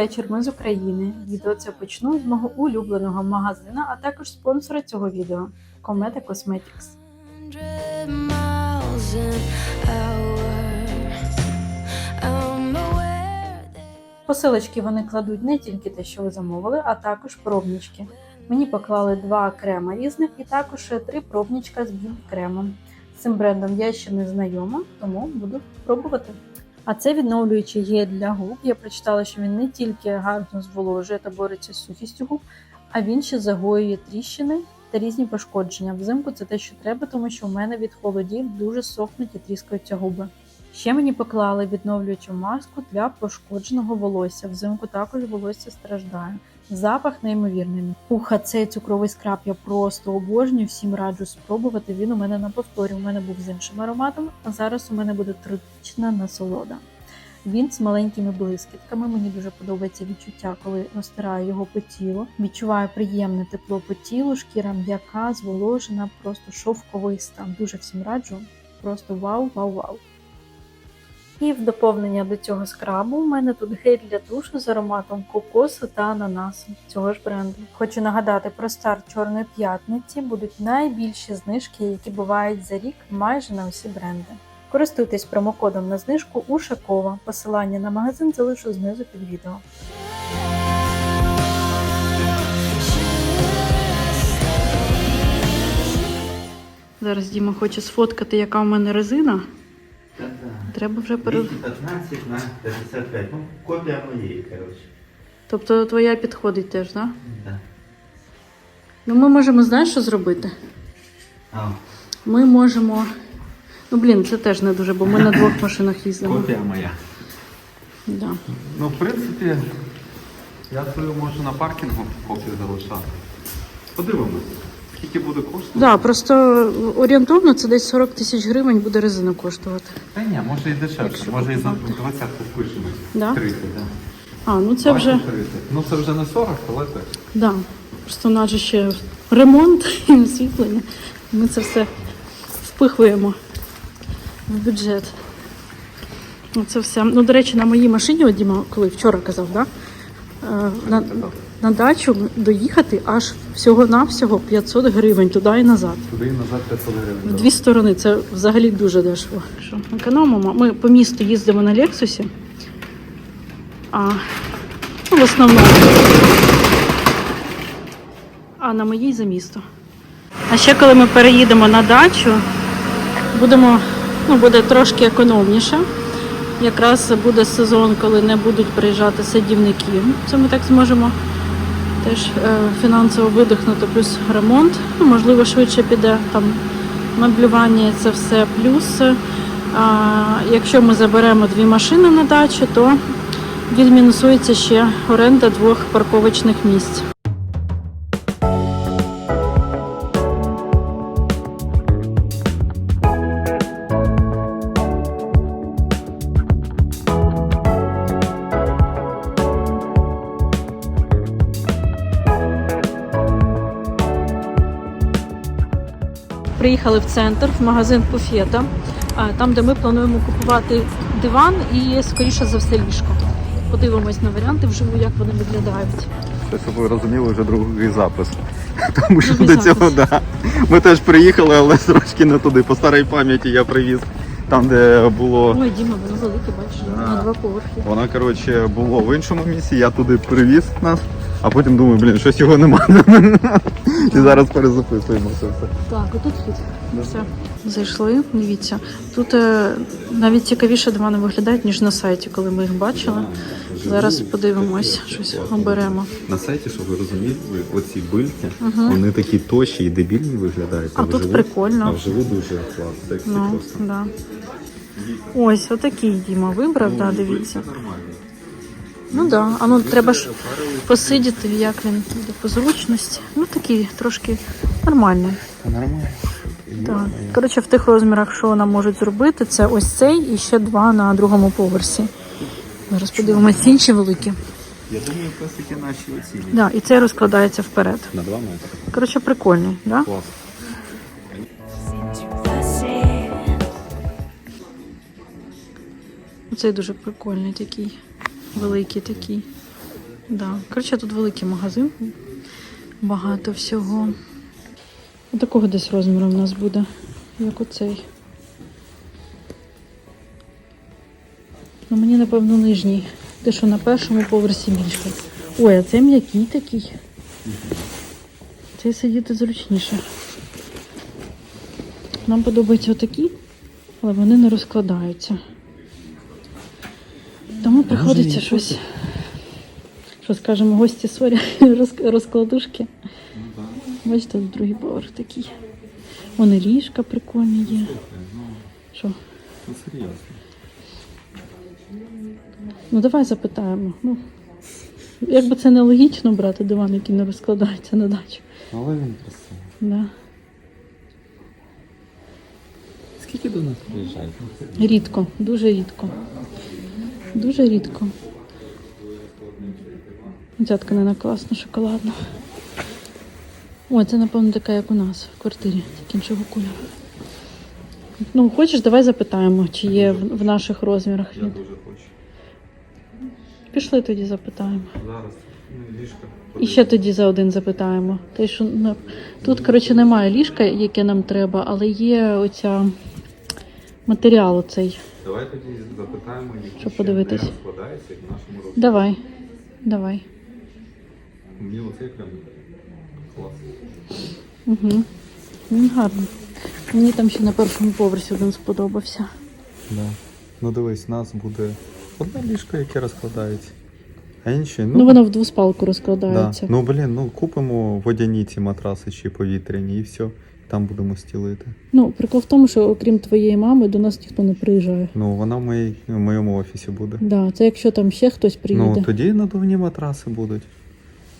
Вечір, ми з України. Відео це почну з мого улюбленого магазина, а також спонсора цього відео Комета that Посилочки вони кладуть не тільки те, що ви замовили, а також пробнички. Мені поклали два крема різних і також три пробничка з бім-кремом. З цим брендом я ще не знайома, тому буду пробувати. А це відновлюючий гель для губ. Я прочитала, що він не тільки гарно зволожує та бореться з сухістю губ, а він ще загоює тріщини та різні пошкодження. Взимку це те, що треба, тому що у мене від холодів дуже сохнуть і тріскаються губи. Ще мені поклали відновлюючу маску для пошкодженого волосся. Взимку також волосся страждає. Запах неймовірний. Уха, цей цукровий скраб я просто обожнюю. Всім раджу спробувати. Він у мене на повторі. У мене був з іншим ароматом, а зараз у мене буде тропічна насолода. Він з маленькими блискітками. Мені дуже подобається відчуття, коли розтираю його по тілу. Відчуваю приємне тепло по тілу, шкіра м'яка, зволожена, просто шовковий стан. Дуже всім раджу. Просто вау, вау, вау. І в доповнення до цього скрабу у мене тут гель для душу з ароматом кокосу та ананасу цього ж бренду. Хочу нагадати про старт Чорної п'ятниці будуть найбільші знижки, які бувають за рік майже на усі бренди. Користуйтесь промокодом на знижку Ушакова. Посилання на магазин залишу знизу під відео. Зараз Діма хоче сфоткати, яка у мене резина. Треба вже перед. 215 на 55. Ну, копія моєї, коротше. Тобто твоя підходить теж, так? Да. Ну, ми можемо, знаєш, що зробити? А, Ми можемо. Ну, блін, це теж не дуже, бо ми на двох машинах їздимо. копія моя. Да. Ну, в принципі, я свою можу на паркінгу копію залишати. Подивимось, скільки буде коштувати. Да, просто орієнтовно це десь 40 тисяч гривень буде резина коштувати. Та ні, може і дешевше, Якщо може і за купувати. 20 впишемо. Да? 30, да. А, ну це вже. 20, 30. Ну це вже не 40, але теж. Да. Просто у нас же ще ремонт і освітлення. Ми це все впихуємо в бюджет. Ну, Це все. Ну, до речі, на моїй машині, от Діма, коли вчора казав, да? е, на, на дачу доїхати аж всього-навсього 500 гривень туди і назад. Туди і назад 500 гривень. В дві сторони це взагалі дуже дешево. Що, економимо. Ми по місту їздимо на Лексусі. А ну, в основному. А на моїй за місто. А ще коли ми переїдемо на дачу, будемо, ну, буде трошки економніше. Якраз буде сезон, коли не будуть приїжджати садівники. Це ми так зможемо теж е, фінансово видихнути, плюс ремонт. Ну, можливо, швидше піде там меблювання, це все. Плюс, е, а, якщо ми заберемо дві машини на дачу, то відмінусується ще оренда двох парковочних місць. Приїхали в центр, в магазин Пуфєта, там, де ми плануємо купувати диван і, скоріше за все, ліжко. Подивимось на варіанти вживу, як вони виглядають. Це, щоб ви розуміли, вже другий запис. Тому що Другий до цього, да. Ми теж приїхали, але трошки не туди. По старій пам'яті я привіз там, де було. Ой, Діма, воно велике, бачиш, на два поверхи. Воно, коротше, було в іншому місці, я туди привіз нас, а потім думаю, блін, щось його немає. І зараз перезаписуємо все. Так, отут хід. Все. Зайшли, дивіться. Тут е, навіть цікавіше дивани виглядають, ніж на сайті, коли ми їх бачили. Зараз подивимось, щось оберемо. На сайті, щоб ви розуміли, оці бильки, вони такі тощі і дебільні виглядають. А тут вживу- прикольно. А вживу дуже клас, сексі Ну, просто. да. Ось, отакий Діма вибрав, да, дивіться. Нормально. Ну так, да. а ну треба ж посидіти, як він буде по зручності. Ну такий трошки нормальний. Нормально. Так. Коротше, в тих розмірах, що вона можуть зробити, це ось цей і ще два на другому поверсі. Зараз подивимось інші великі. Я думаю, таки наші оці. Да, і цей розкладається вперед. На два метри. Коротше, прикольний, да? Клас. Цей дуже прикольний такий, великий такий. Да. Коротше, тут великий магазин. Багато всього. Такого десь розміру в нас буде, як оцей. Ну, мені, напевно, нижній. Те, що на першому поверсі більше. Ой, а це м'який такий. Цей сидіти зручніше. Нам подобаються отакі, але вони не розкладаються. Приходиться щось. Що скажемо, гості сорі, роз- розкладушки. Бачите, тут другий поверх такий. Вони ліжка прикольні є. Що? Ну серйозно. Ну давай запитаємо. Ну, якби це не логічно брати диван, який не розкладається на дачу. Але він красивий. Да. Скільки до нас приїжджають? Рідко, дуже рідко. Дуже рідко. Ця тканина класна, шоколадна. О, це, напевно, така, як у нас в квартирі, тільки іншого кольору. Ну, хочеш, давай запитаємо, чи є в, в наших розмірах. Я Він. дуже хочу. Пішли тоді запитаємо. Зараз ну, ліжка. І ще тоді за один запитаємо. Те, що ну, тут, коротше, немає ліжка, яке нам треба, але є оця матеріал оцей. Давай тоді запитаємо, які Щоб подивитись. не розкладаються як в нашому розмірі. Давай. Давай. Мені оцей прям клас. Угу. Він гарний. Мені там ще на першому поверсі один сподобався. Да. Ну дивись, у нас буде одне ліжко, яке розкладається. А інші, Ну, ну, воно в двоспалку да. розкладається. ну блін, ну купимо водяні ці матраси чи повітряні і все. Там будемо стілити. Ну, прикол в тому, що окрім твоєї мами до нас ніхто не приїжджає. Ну, вона в, моїй, в моєму офісі буде. Да, це якщо там ще хтось приїде. Ну, тоді надувні матраси будуть.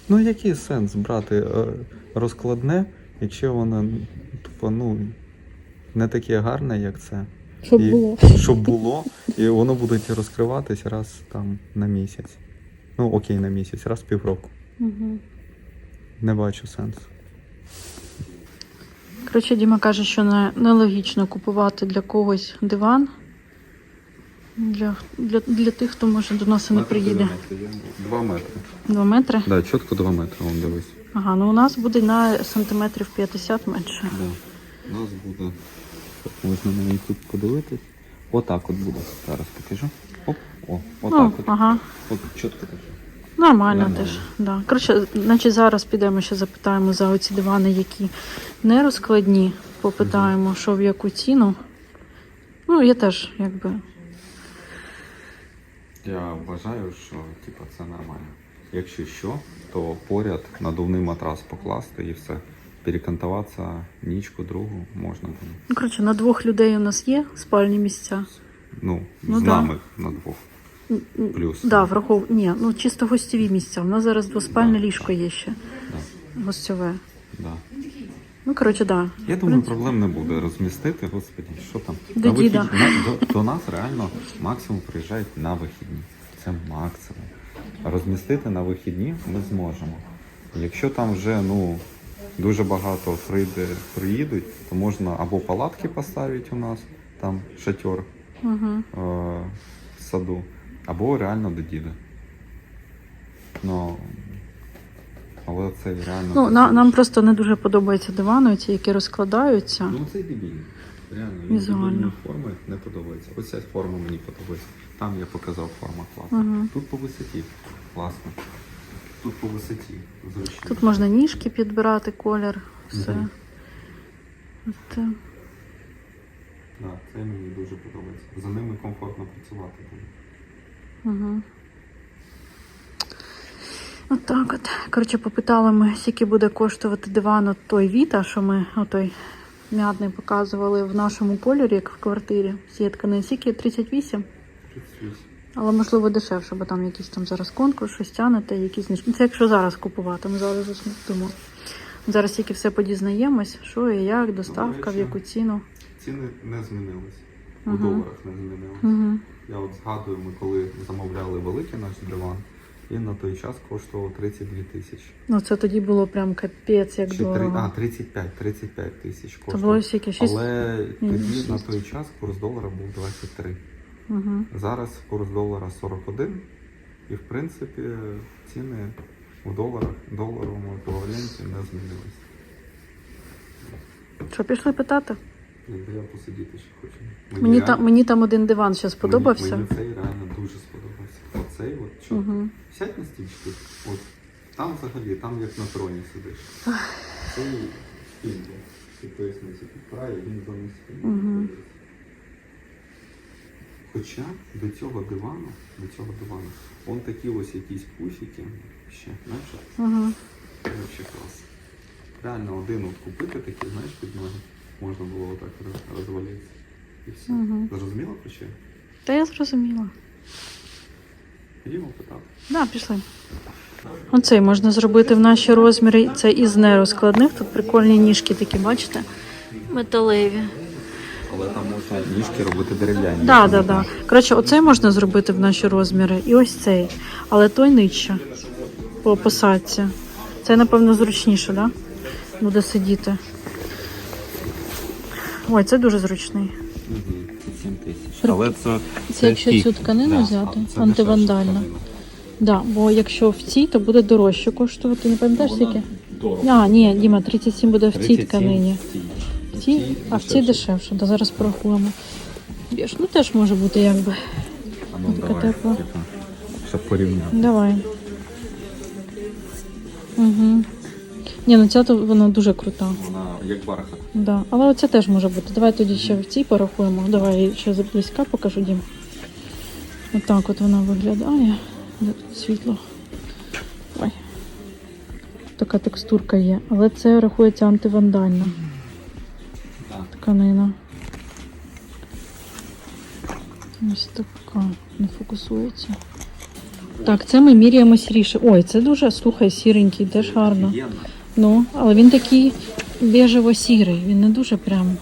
Ну, який сенс брати е, розкладне, якщо воно тупо, ну, не таке гарне, як це. Щоб і- було. Щоб було, і воно буде розкриватись раз там на місяць. Ну, окей, на місяць, раз в півроку. Угу. Не бачу сенсу. Коротше, Діма каже, що не, нелогічно купувати для когось диван. Для, для, для тих, хто може до нас і не приїде. Два метри. Два метри. Да, чітко два метри, вон дивись. Ага, ну у нас буде на сантиметрів 50 менше. Да. У нас буде. Так, можна навіть тут подивитись. Отак от буде. Зараз покажу. Оп, о, отак Ну, от. ага. От чітко так. Нормально Нормально. теж. Да. Коротше, значить, зараз підемо ще запитаємо за оці дивани, які не розкладні. Попитаємо, що в яку ціну. Ну, я теж, якби. Я вважаю, що типу, це нормально. Якщо що, то поряд надувний матрас покласти і все. Перекантуватися нічку другу можна буде. Ну, коротше, на двох людей у нас є спальні місця. Ну, Ну, з да. нами на двох. Плюс. Да, врахов... Ні, ну чисто гостєві місця. У нас зараз двоспальне ліжко є ще. Гостьове. Да. Ну, коротше, да. Я думаю, проблем не буде розмістити, господі, що там. До На діда. на- до, до нас реально максимум приїжджають на вихідні. Це максимум. Розмістити на вихідні ми зможемо. Якщо там вже ну, дуже багато прийде, приїдуть, то можна або палатки поставити у нас, там шатер Угу. е, в саду, або реально до діда. Ну, але це реально. Ну, на, нам просто не дуже подобаються дивани, ці, які розкладаються. Ну це дебільно. Реально, він Візуально. дебільної форми не подобається. Ось ця форма мені подобається. Там я показав форма класна. Мгм. Тут по висоті класно. Тут по висоті зручно. Тут можна ніжки підбирати, колір, все. Мгм. От, е, Да, це мені дуже подобається. За ними комфортно працювати буде. Угу. От так от. Коротше, попитали ми, скільки буде коштувати диван от той Віта, що ми отой м'ятний показували в нашому кольорі, як в квартирі. Сітка скільки 38. 38. Але можливо дешевше, бо там якийсь там зараз конкурс, щось тянете, якісь знижки. Це якщо зараз купувати, ми зараз думаю. Зараз тільки все подізнаємось, що і як, доставка, в яку ціну. Ціни не змінились. У доларах змінились. Угу. Я от згадую, ми коли замовляли великий наш диван, він на той час коштував 32 тисячі. Ну це тоді було прям капець, як Чи дорого. А, 35, 35 тисяч коштував. було скільки? Шість? Але Ні, тоді на той час курс долара був 23. Угу. Зараз курс долара 41. І в принципі ціни у доларах, доларовому еквіваленті не змінились. Що, пішли питати? Якби я посидіти ще хочу. Мені, реально- там, мені там один диван ще сподобався. Мені, мені цей реально дуже сподобався. Оцей от що? Угу. Сядь на стільчик, от там взагалі, там як на троні сидиш. Індія. Тобто, якщо на краю, він занизький. Мгм. Хоча до цього дивану, до цього дивану, он такі ось якісь пуфіки ще, знаєш, Угу. це взагалі клас. Реально один от купити такі, знаєш, під ноги, можна було отак роз- розвалитися. І все. Мгм. Зрозуміло про що? Та я зрозуміла. Ходімо питати. Да, пішли. Оцей можна зробити в наші розміри. Це із нерозкладних. Тут прикольні ніжки такі, бачите? Металеві. Але там можна ніжки робити дерев'яні. Так, так, так. Коротше, оцей можна зробити в наші розміри. І ось цей. Але той нижче. По посадці. Це, напевно, зручніше, так? Да? Буде сидіти. Ой, це дуже зручний. Угу. 7 тисяч. При- Але це, Це якщо цю тканину Да, взяти, антивандальна. Да, бо якщо в цій, то буде дорожче коштувати. Не пам'ятаєш скільки? А, ні, Діма, 37 буде в цій 37 тканині. в цій. В цій, а в цій дешевше. То зараз порахуємо. Біж, ну теж може бути якби. А ну, Така давай, тепла. типа, щоб порівняти. Давай. Угу. Ні, ну ця то вона дуже крута. Вона як бархат. Да. Але оця теж може бути. Давай тоді ще в цій порахуємо. Давай я ще заблизька покажу Дім. Отак от вона виглядає. Де тут світло? Ой. Така текстурка є. Але це рахується антивандальна Так. тканина. Ось така. Не фокусується. Так, це ми міряємо сіріше. Ой, це дуже, слухай, сіренький, теж гарно. Ну, але він такий бежево-сірий, він не дуже прям.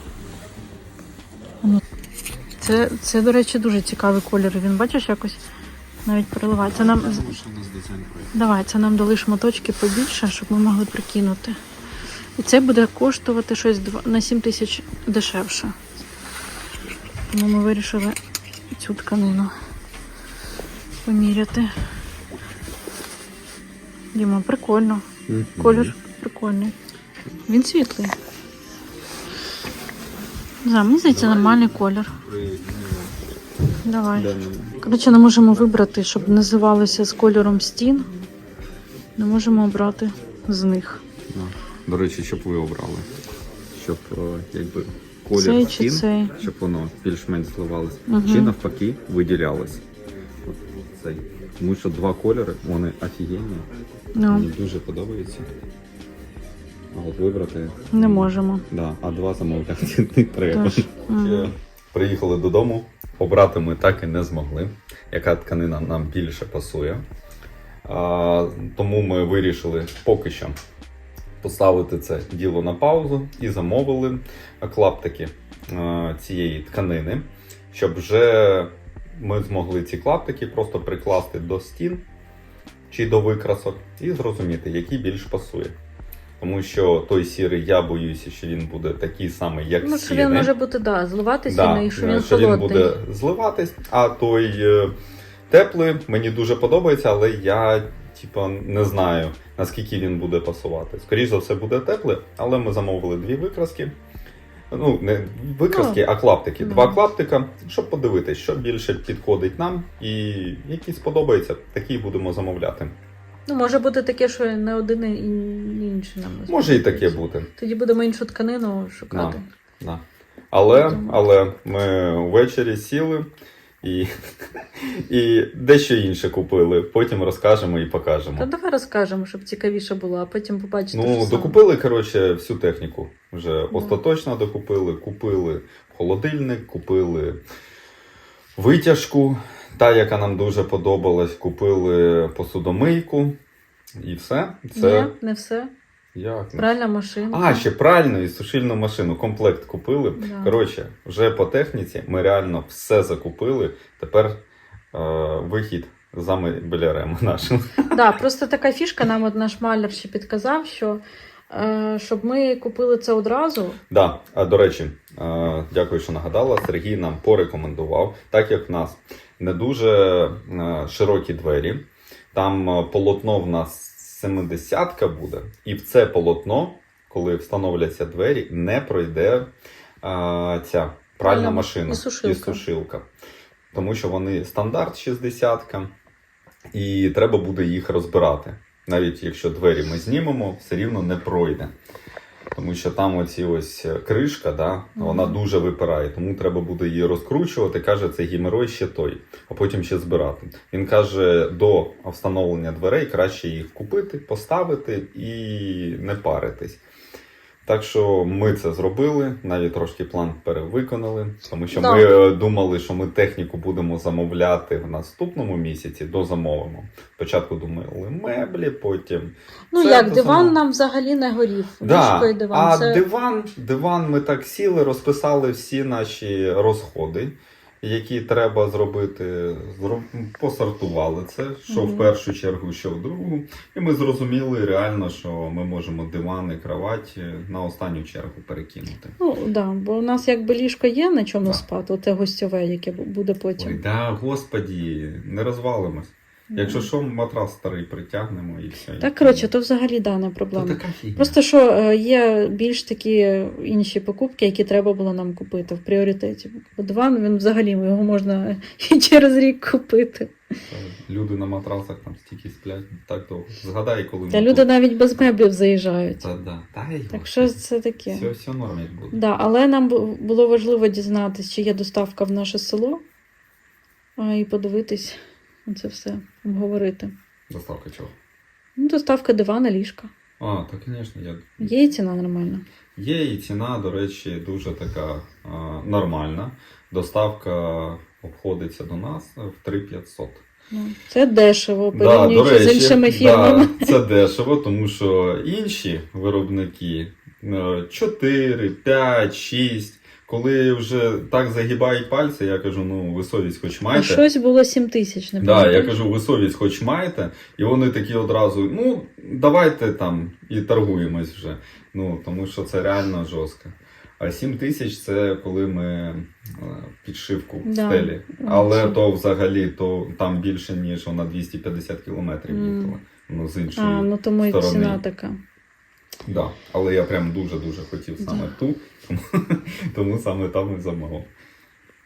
Ну, це, це, до речі, дуже цікавий колір. Він бачиш якось навіть переливається. Нам давай, це нам дали шматочки побільше, щоб ми могли прикинути. І це буде коштувати щось на 7 тисяч дешевше. Тому ми вирішили цю тканину поміряти. Діма, прикольно. Колір прикольний. Він світлий. Знаю, мені здається, нормальний колір. Давай. Коротше, не можемо вибрати, щоб називалося з кольором стін. Не можемо обрати з них. До речі, щоб ви обрали. Щоб е, якби колір Цей стін, цей? щоб воно більш-менш зливалось. Мгм. Чи навпаки виділялось. От цей. Тому що два кольори, вони офігенні. Ну, Мені дуже подобається. А от вибрати. не можемо. Да, а два замовляти не треба. Тож, мгм. Приїхали додому. Обрати ми так і не змогли, яка тканина нам більше пасує. А, тому ми вирішили поки що поставити це діло на паузу і замовили клаптики а, цієї тканини, щоб вже ми змогли ці клаптики просто прикласти до стін чи до викрасок і зрозуміти, який більш пасує. Тому що той сірий, я боюся, що він буде такий самий, як Ну, що він може бути, да, зливати Да, і що е, він що він буде зливатись, а той е, теплий мені дуже подобається, але я типа не знаю наскільки він буде пасувати. Скоріше за все буде теплий, але ми замовили дві викраски. Ну, не викраски, а клаптики. Ну. Два клаптика, щоб подивитись, що більше підходить нам, і які сподобаються, такі будемо замовляти. Ну, може бути таке, що не один і інший нам. Може і таке бути. Тоді будемо іншу тканину шукати. Да. Але, але ми ввечері сіли і, і дещо інше купили. Потім розкажемо і покажемо. Та давай розкажемо, щоб цікавіше було, а потім побачити. що Ну, саме. докупили, коротше, всю техніку. Вже Да. остаточно докупили. Купили холодильник, купили витяжку, та, яка нам дуже подобалась, купили посудомийку. І все. Це Ні, не все. як? Пральна машинка. А, ще пральну і сушильну машину. Комплект купили. Да. Коротше, вже по техніці ми реально все закупили. Тепер е, вихід за мебелярем нашим. Да, просто така фішка, нам от наш маляр ще підказав, що е, щоб ми купили це одразу. Да, а, до речі, е, дякую, що нагадала. Сергій нам порекомендував, так як в нас не дуже е, широкі двері, Там е, полотно в нас 70 буде, і в це полотно, коли встановляться двері, не пройде а, ця пральна Пральна машина і сушилка. і сушилка. Тому що вони стандарт 60 і треба буде їх розбирати. Навіть якщо двері ми знімемо, все рівно не пройде. Тому що там оці ось е, кришка, да, вона дуже випирає, тому треба буде її розкручувати. Каже, це гімерой ще той, а потім ще збирати. Він каже, до встановлення дверей краще їх купити, поставити і не паритись. Так що ми це зробили, навіть трошки план перевиконали, тому що Да. ми е, думали, що ми техніку будемо замовляти в наступному місяці, дозамовимо. Спочатку думали меблі, потім Ну Це як, диван саме. нам взагалі не горів. Да. Диван. А це... диван, диван ми так сіли, розписали всі наші розходи, які треба зробити. зро- Посортували це, що в першу чергу, що в другу. І ми зрозуміли реально, що ми можемо диван і кровать на останню чергу перекинути. Ну, да, бо у нас якби ліжко є на чому Да. спати, те гостьове, яке буде потім. Ой, да, господі, не розвалимось. Якщо що, матрас старий притягнемо і все. Так, коротше, то взагалі да, не проблема. така фігня. Просто що е, є більш такі інші покупки, які треба було нам купити в пріоритеті. Диван він взагалі його можна і через рік купити. Люди на матрасах там стільки сплять так довго. Згадай, коли Та ми люди тут- навіть без меблів заїжджають. Та, да. Та, й Так що це таке? Все, все нормально буде. Да, але нам бу- було важливо дізнатися, чи є доставка в наше село, а, і подивитись це все, обговорити. Доставка чого? Ну, доставка дивана, ліжка. А, так, звісно, я... Є і ціна нормальна. є і ціна, до речі, дуже така а, нормальна. Доставка обходиться до нас в 3500. Ну, це дешево, порівнюючи речі, з іншими фірмами. Да, це дешево, тому що інші виробники е, 4, 5, 6. Коли вже так загибають пальці, я кажу, ну ви совість хоч А маєте. щось було 7 тисяч, не Да, я кажу, ви совість хоч маєте, і вони такі одразу, ну, давайте там і торгуємось вже. Ну, тому що це реально жорстко. А 7 тисяч це коли ми е, підшивку в Да. стелі. Але то взагалі то там більше, ніж вона 250 кілометрів їхала. Ну, з іншої. А, ну тому і ціна така. Да. Але я прям дуже-дуже хотів саме Да. ту, тому, тому саме там і замовив.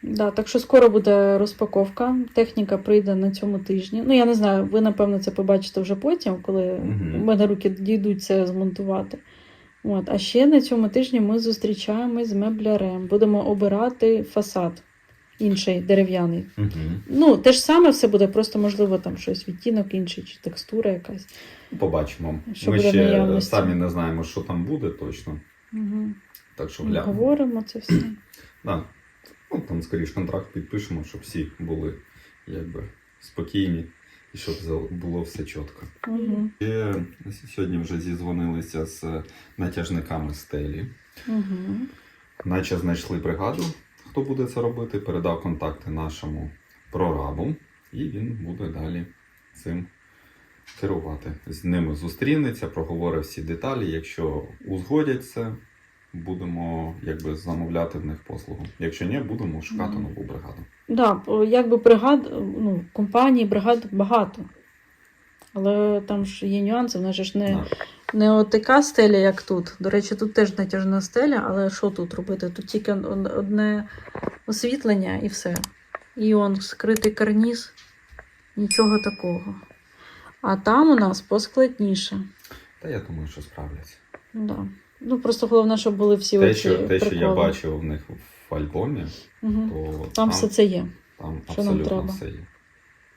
Да, так що скоро буде розпаковка. Техніка прийде на цьому тижні. Ну, я не знаю, ви, напевно, це побачите вже потім, коли у мене руки дійдуть це змонтувати. От. А ще на цьому тижні ми зустрічаємось з меблярем. Будемо обирати фасад інший дерев'яний. Угу. Ну, те ж саме все буде, просто можливо там щось відтінок інший чи текстура якась. Побачимо. Що Ми ще наявності. самі не знаємо, що там буде точно. Угу. Так що глянемо. Говоримо це все. Да. Ну, там скоріш контракт підпишемо, щоб всі були якби спокійні і щоб було все чітко. Угу. І сьогодні вже зізвонилися з натяжниками стелі, Угу. наче знайшли бригаду, хто буде це робити, передав контакти нашому прорабу, і він буде далі цим керувати. З ними зустрінеться, проговорить всі деталі. Якщо узгодять це, будемо якби замовляти в них послугу. Якщо ні, будемо шукати нову бригаду. Да, якби бригад, ну, компаній, бригад багато. Але там ж є нюанси, вона ж не, Да. Не от така стеля, як тут. До речі, тут теж натяжна стеля, але що тут робити? Тут тільки одне освітлення і все. І он скритий карніз, нічого такого. А там у нас поскладніше. Та я думаю, що справляться. Да. Ну, просто головне, щоб були всі Те, що, те, що я бачив в них в альбомі, Мгм. то Там все це є. там що нам абсолютно треба. все є.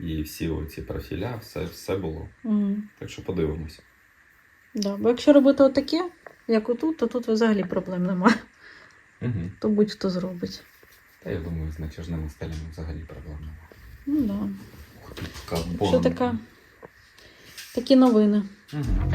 І всі оці профіля, все, все було. Мгм. Так що подивимось. Да, Бо якщо робити отаке, як отут, то тут взагалі проблем немає. Угу. То будь-хто зробить. Та я думаю, з натяжними стелями взагалі проблем немає. Ну да. Ух ти, така Що така? Такі новини. Угу.